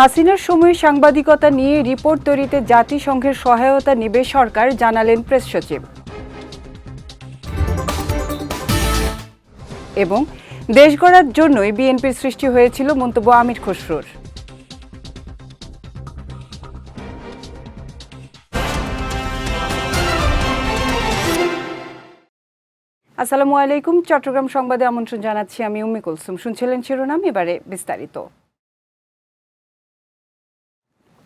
হাসিনার সময় সাংবাদিকতা নিয়ে রিপোর্ট তৈরিতে জাতিসংঘের সহায়তা নেবে সরকার, জানালেন প্রেস সচিব। এবং দেশ গড়ার জন্যই বিএনপির সৃষ্টি হয়েছিল মন্তব্য আমির খসরুর। আসসালামু আলাইকুম। চট্টগ্রাম সংবাদে আমন্ত্রণ জানাচ্ছি আমি উম্মে কুলসুম। শুনছিলেন শিরোনাম, এবারে বিস্তারিত।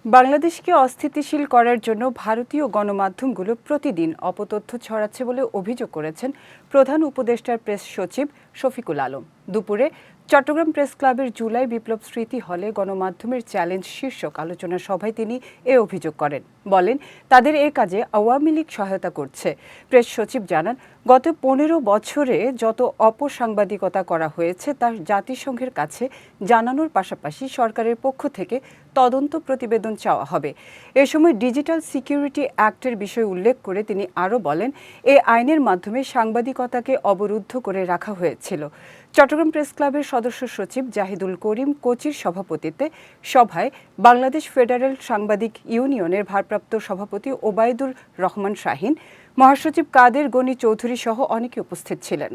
বাংলাদেশকে অস্থিতিশীল করার জন্য ভারতীয় গণমাধ্যমগুলো প্রতিদিন অপতথ্য ছড়াচ্ছে বলে অভিযোগ করেছেন প্রধান উপদেষ্টার প্রেস সচিব শফিকুল আলম। দুপুরে চট্টগ্রাম প্রেস ক্লাবের জুলাই বিপ্লব স্মৃতি হলে গণমাধ্যমের চ্যালেঞ্জ শীর্ষক আলোচনা সভায় তিনি এ অভিযোগ করেন। বলেন, তাদের এ কাজে আওয়ামী লীগ সহায়তা করছে। প্রেস সচিব জানান, গত পনেরো বছরে যত অপসাংবাদিকতা করা হয়েছে, তা জাতিসংঘের কাছে জানানোর পাশাপাশি সরকারের পক্ষ থেকে তদন্ত প্রতিবেদন চাওয়া হবে। এ সময় ডিজিটাল সিকিউরিটি অ্যাক্টের বিষয় উল্লেখ করে তিনি আরও বলেন, এ আইনের মাধ্যমে সাংবাদিকতাকে অবরুদ্ধ করে রাখা হয়েছিল চট্টগ্রাম প্রেস ক্লাবের সদস্য সচিব জাহিদুল করিম কোচির সভাপতিত্বে সভায় বাংলাদেশ ফেডারেল সাংবাদিক ইউনিয়নের ভারপ্রাপ্ত সভাপতি ওবায়দুর রহমান শাহিন, মহাসচিব কাদের গনি চৌধুরী সহ অনেকে উপস্থিত ছিলেন।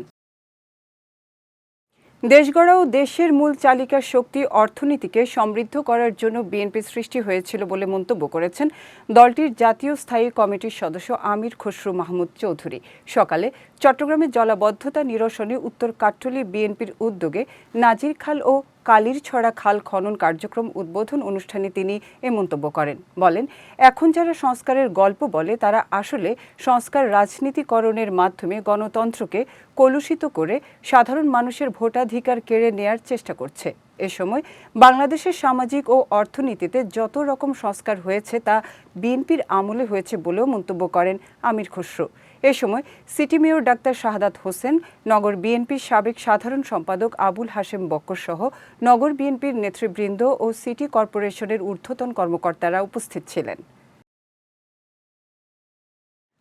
দেশগড়া ও দেশের মূল চালিকা শক্তি অর্থনীতিকে সমৃদ্ধ করার জন্য বিএনপি সৃষ্টি হয়েছিল বলে মন্তব্য করেছেন দলটির জাতীয় স্থায়ী কমিটির সদস্য আমির খসরু মাহমুদ চৌধুরী। সকালে চট্টগ্রামে জলাবদ্ধতা নিরসনে উত্তর কাট্টলি বিএনপির উদ্যোগে নাজির খাল ও কালির ছড়া খাল খনন কার্যক্রম উদ্বোধন অনুষ্ঠানে তিনি এ মন্তব্য করেন। বলেন, এখন যারা সংস্কারের গল্প বলে, তারা আসলে সংস্কার রাজনীতিকরণের মাধ্যমে গণতন্ত্রকে কলুষিত করে সাধারণ মানুষের ভোটাধিকার কেড়ে নেয়ার চেষ্টা করছে। এ সময় বাংলাদেশের সামাজিক ও অর্থনীতিতে যত রকম সংস্কার হয়েছে, তা বিএনপির আমলে হয়েছে বলেও মন্তব্য করেন আমির খসরু। এ সময় city mayor doctor Shahadat Hossain, নগর বিএনপির সাবেক সাধারণ সম্পাদক আবুল হাশেম বক্কর সহ নগর বিএনপির নেতৃবৃন্দ ও সিটি কর্পোরেশনের ঊর্ধ্বতন কর্মকর্তারা উপস্থিত ছিলেন।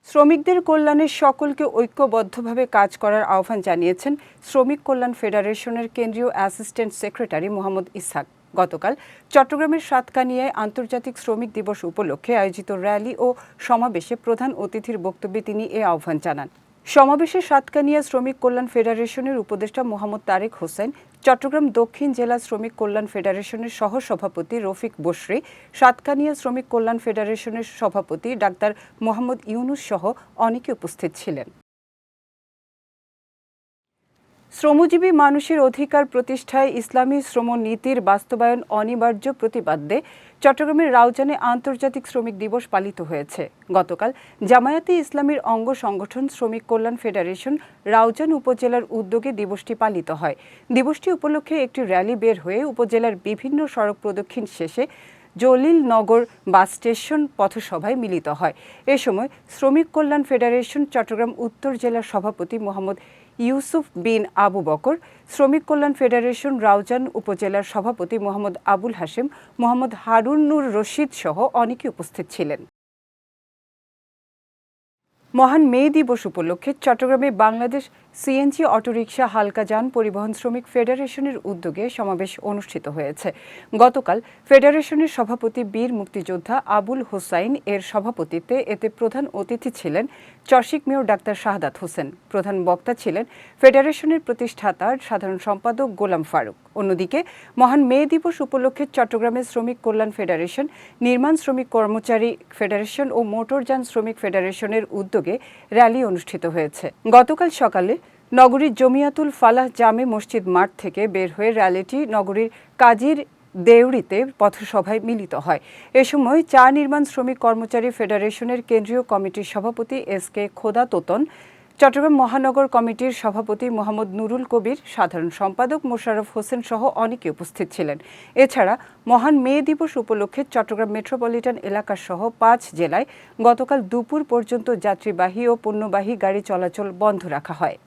শ্রমিকদের কল্যাণে সকলকে ঐক্যবদ্ধভাবে কাজ করার আহ্বান জানিয়েছেন শ্রমিক কল্যাণ ফেডারেশনের কেন্দ্রীয় অ্যাসিস্ট্যান্ট সেক্রেটারি মোহাম্মদ ইসহাক। গতকাল চট্টগ্রামের সাতকানিয়ায় আন্তর্জাতিক শ্রমিক দিবস উপলক্ষে আয়োজিত র্যালি ও সমাবেশে প্রধান অতিথির বক্তব্যে তিনি এ আহ্বান জানান। সমাবেশে সাতকানিয়া শ্রমিক কল্যাণ ফেডারেশনের উপদেষ্টা মোহাম্মদ তারেক হোসেন, চট্টগ্রাম দক্ষিণ জেলা শ্রমিক কল্যাণ ফেডারেশনের সহ সভাপতি রফিক বসরি সাতকানিয়া শ্রমিক কল্যাণ ফেডারেশনের সভাপতি ডাক্তার মোহাম্মদ ইউনুস সহ অনেকে উপস্থিত ছিলেন। শ্রমজীবী মানুষের অধিকার প্রতিষ্ঠায় ইসলামী শ্রম নীতির বাস্তবায়ন অনিবার্য প্রতিবাদ্যে চট্টগ্রামের রাউজানে আন্তর্জাতিক শ্রমিক দিবস পালিত হয়েছে। গতকাল জামায়াতে ইসলামীর অঙ্গ সংগঠন শ্রমিক কল্যাণ ফেডারেশন রাউজান উপজেলার উদ্যোগে দিবসটি পালিত হয়। দিবসটি উপলক্ষে একটি র্যালি বের হয়ে উপজেলার বিভিন্ন সড়ক প্রদক্ষিণ শেষে জলিলনগর বাস স্টেশন পথসভায় মিলিত হয়। এ সময় শ্রমিক কল্যাণ ফেডারেশন চট্টগ্রাম উত্তর জেলার সভাপতি মোহাম্মদ ইউসুফ বিন আবু বকর, শ্রমিক কল্যাণ ফেডারেশন রাউজান উপজেলার সভাপতি মোহাম্মদ আবুল হাশেম, মোহাম্মদ হারুনুর রশিদ সহ অনেকে উপস্থিত ছিলেন। মহান মে দিবস উপলক্ষে চট্টগ্রামে বাংলাদেশ সিএনজি অটোরিকশা হালকা যান পরিবহন শ্রমিক ফেডারেশনের উদ্যোগে সমাবেশ অনুষ্ঠিত হয়েছে। গতকাল ফেডারেশনের সভাপতি বীর মুক্তিযোদ্ধা আবুল হোসাইন এর সভাপতিত্বে এতে প্রধান অতিথি ছিলেন চর্শিক মেয়র ডাক্তার শাহাদাত হোসেন। প্রধান বক্তা ছিলেন ফেডারেশনের প্রতিষ্ঠাতার সাধারণ সম্পাদক গোলাম ফারুক। অন্যদিকে মহান মে দিবস উপলক্ষে চট্টগ্রামের শ্রমিক কল্যাণ ফেডারেশন, নির্মাণ শ্রমিক কর্মচারী ফেডারেশন ও মোটরযান শ্রমিক ফেডারেশনের উদ্যোগে র্যালি অনুষ্ঠিত হয়েছে। গতকাল সকালে নগরীর জমিয়াতুল ফালাহ জামে মসজিদ মাঠ থেকে বের হয়ে র্যালিটি নগরীর কাজীর দেউড়িতে পথসভায় মিলিত হয়। এ সময় চা নির্মাণ শ্রমিক কর্মচারী ফেডারেশনের কেন্দ্রীয় কমিটির সভাপতি এস কে খোদা তোতন চট্টগ্রাম মহানগর কমিটির সভাপতি মোহাম্মদ নুরুল কবির, সাধারণ সম্পাদক মোশাররফ হোসেন সহ অনেকে উপস্থিত ছিলেন। এছাড়া মহান মে দিবস উপলক্ষে চট্টগ্রাম মেট্রোপলিটন এলাকা সহ পাঁচ জেলায় গতকাল দুপুর পর্যন্ত যাত্রীবাহী ও পণ্যবাহী গাড়ি চলাচল বন্ধ রাখা হয়।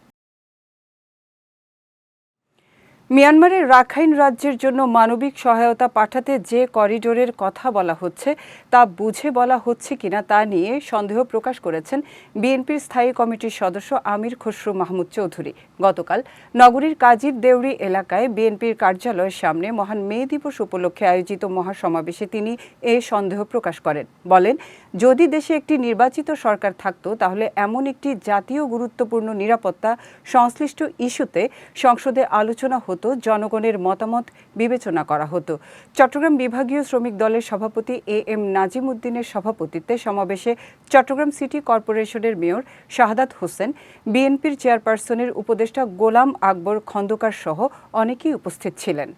মিয়ানমারের রাখাইন রাজ্যের জন্য মানবিক সহায়তা পাঠাতে যে করিডোরের কথা বলা হচ্ছে, তা বুঝে বলা হচ্ছে কিনা তা নিয়ে সন্দেহ প্রকাশ করেছেন বিএনপির স্থায়ী কমিটির সদস্য আমির খসরু মাহমুদ চৌধুরী। গতকাল নগরীর কাজীর দেউরি এলাকায় বিএনপির কার্যালয়ের সামনে মহান মে দিবস উপলক্ষে আয়োজিত মহাসমাবেশে তিনি এ সন্দেহ প্রকাশ করেন। বলেন, যদি দেশে একটি নির্বাচিত সরকার থাকতো, তাহলে এমন একটি জাতীয় গুরুত্বপূর্ণ নিরাপত্তা সংশ্লিষ্ট ইস্যুতে সংসদে আলোচনা হতো জনগণের মতামত বিবেচনা করা হতো। চট্টগ্রাম বিভাগীয় শ্রমিক দলের সভাপতি এ এম নাজিম উদ্দিনের সভাপতিত্বে সমাবেশে চট্টগ্রাম সিটি কর্পোরেশনের মেয়র শাহাদাত হোসেন, বিএনপির চেয়ারপারসনের উপদেষ্টা গোলাম আকবর খন্দকার সহ অনেকেই উপস্থিত ছিলেন।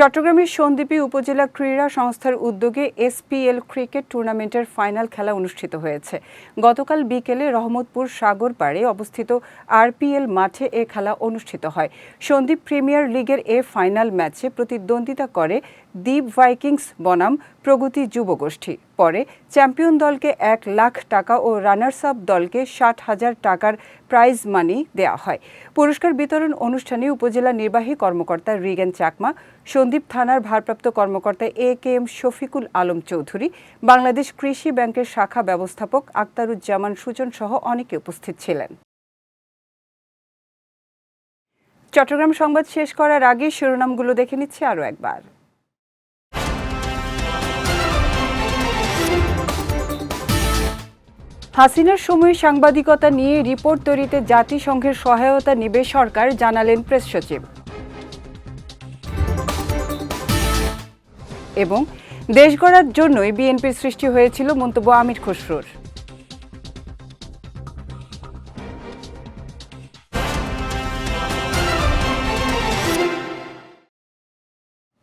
চট্টগ্রামের সন্দ্বীপী উপজেলা ক্রীড়া সংস্থার উদ্যোগে এসপিএল ক্রিকেট টুর্নামেন্টের ফাইনাল খেলা অনুষ্ঠিত হয়েছে। গতকাল বিকেলে রহমতপুর সাগর পাড়ে অবস্থিত আরপিএল মাঠে এ খেলা অনুষ্ঠিত হয়। সন্দ্বীপ প্রিমিয়ার লিগের এ ফাইনাল ম্যাচে প্রতিদ্বন্দ্বিতা করে দ্বীপ ভাইকিংস বনাম। প্রগতি যুবগোষ্ঠী। পরে চ্যাম্পিয়ন দলকে এক লাখ টাকা ও রানার্স আপ দলকে ষাট হাজার টাকার প্রাইজ মানি দেওয়া হয়। পুরস্কার বিতরণ অনুষ্ঠানে উপজেলা নির্বাহী কর্মকর্তা রিগেন চাকমা, সন্দীপ থানার ভারপ্রাপ্ত কর্মকর্তা A K M Shafiqul Alam Chowdhury, Bangladesh কৃষি ব্যাংকের শাখা ব্যবস্থাপক আক্তারুজ্জামান সুজন সহ অনেকে উপস্থিত ছিলেন। চট্টগ্রাম সংবাদ শেষ করার আগে শিরোনামগুলো দেখে নিচ্ছে আরও একবার। হাসিনার সময় সাংবাদিকতা নিয়ে রিপোর্ট তৈরিতে জাতিসংঘের সহায়তা নেবে সরকার, জানালেন প্রেস সচিব। এবং দেশ গড়ার জন্যই বিএনপির সৃষ্টি হয়েছিল মন্তব্য আমির খসরুর।